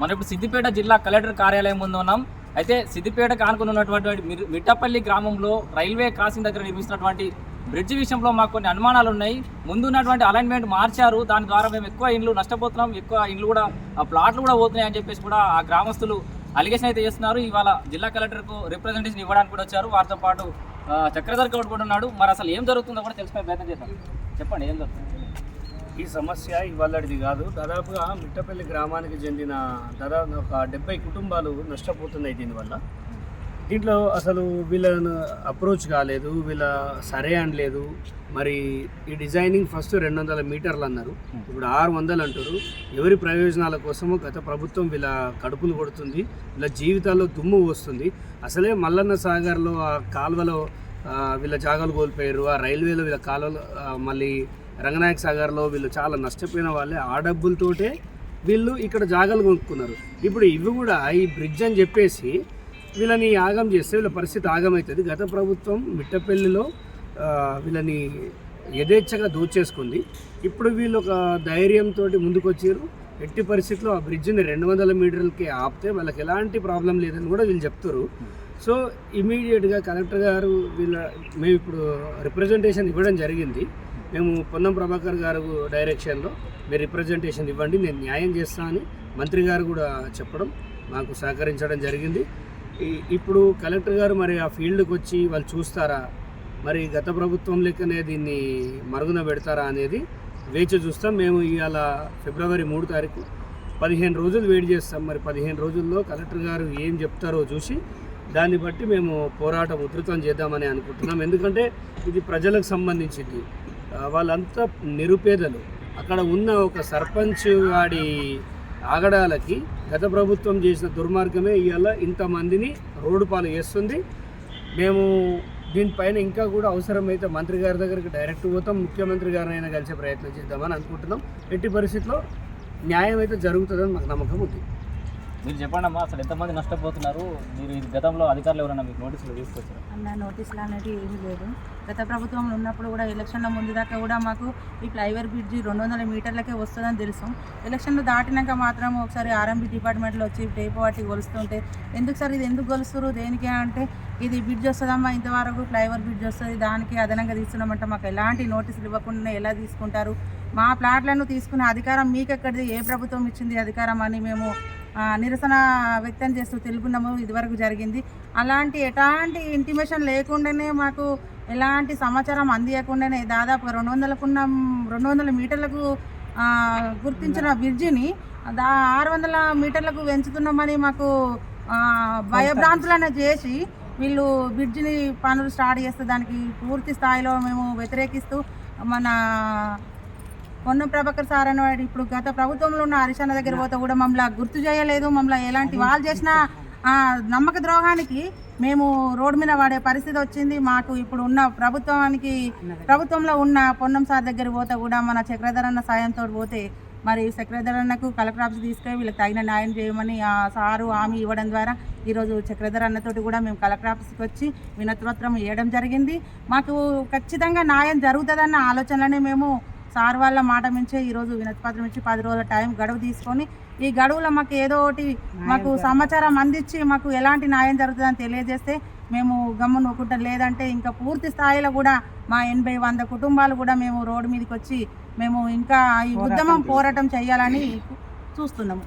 మనం ఇప్పుడు సిద్దిపేట జిల్లా కలెక్టర్ కార్యాలయం ముందు ఉన్నాం. అయితే సిద్దిపేటకు ఆనుకుని ఉన్నటువంటి మిట్టపల్లి గ్రామంలో రైల్వే క్రాసింగ్ దగ్గర నిర్మిస్తున్నటువంటి బ్రిడ్జ్ విషయంలో మాకు కొన్ని అనుమానాలు ఉన్నాయి. ముందు ఉన్నటువంటి అలైన్మెంట్ మార్చారు. దాని ద్వారా మేము ఎక్కువ ఇండ్లు నష్టపోతున్నాం. ఎక్కువ ఇండ్లు కూడా ఆ ప్లాట్లు కూడా పోతున్నాయి అని చెప్పేసి కూడా ఆ గ్రామస్తులు అలిగేషన్ అయితే చేస్తున్నారు. ఇవాళ జిల్లా కలెక్టర్కు రిప్రజెంటేషన్ ఇవ్వడానికి కూడా వచ్చారు. వారితో పాటు చక్రధర్ గౌడ్ కూడా ఉన్నాడు. మరి అసలు ఏం జరుగుతుందో కూడా తెలుసుకునే ప్రయత్నం చేద్దాం. చెప్పండి ఏం జరుగుతుంది? ఈ సమస్య ఇవాళది కాదు. దాదాపుగా మిట్టపల్లి గ్రామానికి చెందిన దాదాపు ఒక డెబ్బై కుటుంబాలు నష్టపోతున్నాయి దీనివల్ల. దీంట్లో అసలు వీళ్ళను అప్రోచ్ కాలేదు వీళ్ళ సరే అనలేదు. మరి ఈ డిజైనింగ్ ఫస్ట్ రెండు వందల మీటర్లు అన్నారు. ఇప్పుడు ఆరు వందలు అంటారు ఎవరి ప్రయోజనాల కోసమో గత ప్రభుత్వం వీళ్ళ కడుపులు కొడుతుంది వీళ్ళ జీవితాల్లో దుమ్ము వస్తుంది అసలే మల్లన్న సాగర్లో ఆ కాల్వలో వీళ్ళ జాగాలు కోల్పోయారు. ఆ రైల్వేలో వీళ్ళ కాలువలు మళ్ళీ రంగనాయక సాగర్లో వీళ్ళు చాలా నష్టపోయిన వాళ్ళే. ఆ డబ్బులతోటే వీళ్ళు ఇక్కడ జాగాలు కొనుక్కున్నారు. ఇప్పుడు ఇవి కూడా ఈ బ్రిడ్జ్ అని చెప్పేసి వీళ్ళని ఆగం చేస్తే వీళ్ళ పరిస్థితి ఆగమవుతుంది గత ప్రభుత్వం మిట్టపల్లిలో వీళ్ళని యథేచ్ఛగా దోచేసుకుంది. ఇప్పుడు వీళ్ళు ఒక ధైర్యంతో ముందుకొచ్చారు ఎట్టి పరిస్థితిలో ఆ బ్రిడ్జిని రెండు వందల మీటర్లకి ఆపితే వాళ్ళకి ఎలాంటి ప్రాబ్లం లేదని కూడా వీళ్ళు చెప్తారు సో ఇమీడియట్గా కలెక్టర్ గారు వీళ్ళ మేము ఇప్పుడు రిప్రజెంటేషన్ ఇవ్వడం జరిగింది. మేము పొన్నం ప్రభాకర్ గారు డైరెక్షన్లో మీరు రిప్రజెంటేషన్ ఇవ్వండి నేను న్యాయం చేస్తా అని మంత్రి గారు కూడా చెప్పడం మాకు సహకరించడం జరిగింది. ఇప్పుడు కలెక్టర్ గారు మరి ఆ ఫీల్డ్కి వచ్చి వాళ్ళు చూస్తారా? మరి గత ప్రభుత్వం లెక్కనే దీన్ని మరుగున పెడతారా అనేది వేచి చూస్తాం. మేము ఇవాళ ఫిబ్రవరి మూడు తారీఖు పదిహేను రోజులు వెయిట్ చేస్తాం. మరి పదిహేను రోజుల్లో కలెక్టర్ గారు ఏం చెప్తారో చూసి దాన్ని బట్టి మేము పోరాటం ఉధృతం చేద్దామని అనుకుంటున్నాం. ఎందుకంటే ఇది ప్రజలకు సంబంధించింది. వాళ్ళంతా నిరుపేదలు. అక్కడ ఉన్న ఒక సర్పంచ్ వాడి ఆగడాలకి గత ప్రభుత్వం చేసిన దుర్మార్గమే ఇవాళ ఇంతమందిని రోడ్డు పాలు చేస్తుంది. మేము దీనిపైన ఇంకా కూడా అవసరమైతే మంత్రి గారి దగ్గరికి డైరెక్ట్ పోతాం. ముఖ్యమంత్రి గారినైనా కలిసే ప్రయత్నం చేద్దామని అనుకుంటున్నాం. ఎట్టి పరిస్థితిలో న్యాయం అయితే జరుగుతుందని మాకు నమ్మకం ఉంది. మీరు చెప్పండి అమ్మా అసలు ఎంతమంది నష్టపోతున్నారు? మీరు ఈ గతంలో అధికారులు ఎవరైనా మీకు నోటీసులు తీసుకొచ్చారు? అన్న నోటీసులు అనేది ఏమీ లేదు గత ప్రభుత్వంలో ఉన్నప్పుడు కూడా ఎలక్షన్ల ముందు దాకా కూడా మాకు ఈ ఫ్లైఓవర్ బ్రిడ్జి రెండు వందల మీటర్లకే వస్తుందని తెలుసు. ఎలక్షన్లు దాటినాక మాత్రం ఒకసారి ఆర్ఎంబి డిపార్ట్మెంట్లో వచ్చి టేపు వాటి కొలుస్తుంటే ఎందుకు సార్ ఇది ఎందుకు కొలుస్తారు దేనికి అంటే ఇది బ్రిడ్జ్ వస్తుందమ్మా ఇంతవరకు ఫ్లైఓవర్ బ్రిడ్జ్ వస్తుంది దానికి అదనంగా తీసుకున్నామంటే మాకు ఎలాంటి నోటీసులు ఇవ్వకుండా ఎలా తీసుకుంటారు? మా ప్లాట్లను తీసుకునే అధికారం మీకు ఎక్కడిది ఏ ప్రభుత్వం ఇచ్చింది అధికారం అని మేము నిరసన వ్యక్తం చేస్తూ తెలుగున్నాము ఇదివరకు జరిగింది. అలాంటి ఎలాంటి ఇంటిమేషన్ లేకుండానే మాకు ఎలాంటి సమాచారం అందియకుండానే దాదాపు రెండు వందలకున్న రెండు వందల మీటర్లకు గుర్తించిన బ్రిడ్జిని దా ఆరు వందల మీటర్లకు పెంచుతున్నామని మాకు ఆ, భయభ్రాంతులను చేసి వీళ్ళు బ్రిడ్జిని పనులు స్టార్ట్ చేస్తే దానికి పూర్తి స్థాయిలో మేము వ్యతిరేకిస్తూ మన పొన్న ప్రభాకర్ సార్ అనేవాడు ఇప్పుడు గత ప్రభుత్వంలో ఉన్న హరిశాన దగ్గర పోతే కూడా మమ్మల్ని గుర్తు చేయలేదు మమ్మల్ని ఎలాంటి వాళ్ళు చేసిన ఆ, నమ్మక ద్రోహానికి మేము రోడ్డు మీద వాడే పరిస్థితి వచ్చింది. మాకు ఇప్పుడు ఉన్న ప్రభుత్వానికి ప్రభుత్వంలో ఉన్న పొన్నం సార్ దగ్గర పోతే కూడా మన చక్రధర్ అన్న సాయంతో పోతే మరి చక్రధర్ అన్నకు కలెక్టర్ ఆఫీస్ తీసుకొని వీళ్ళకి తగిన న్యాయం చేయమని ఆ సారు హామీ ఇవ్వడం ద్వారా ఈరోజు చక్రధర్ అన్నతోటి కూడా మేము కలెక్టర్ ఆఫీస్కి వచ్చి వినతిపత్రం ఇవ్వడం జరిగింది. మాకు ఖచ్చితంగా న్యాయం జరుగుతుందన్న ఆలోచనలోనే మేము సార్ వాళ్ళ మాట మించే ఈరోజు వినతిపత్రం ఇచ్చి పది రోజుల టైం గడువు తీసుకొని ఈ గడువులో మాకు ఏదో ఒకటి మాకు సమాచారం అందించి మాకు ఎలాంటి న్యాయం జరుగుతుందని తెలియజేస్తే మేము గమ్ము నూకుంటాం లేదంటే ఇంకా పూర్తి స్థాయిలో కూడా మా ఎనభై వంద కుటుంబాలు కూడా మేము రోడ్డు మీదకి వచ్చి మేము ఇంకా ఈ ఉద్యమం పోరాటం చేయాలని చూస్తున్నాము.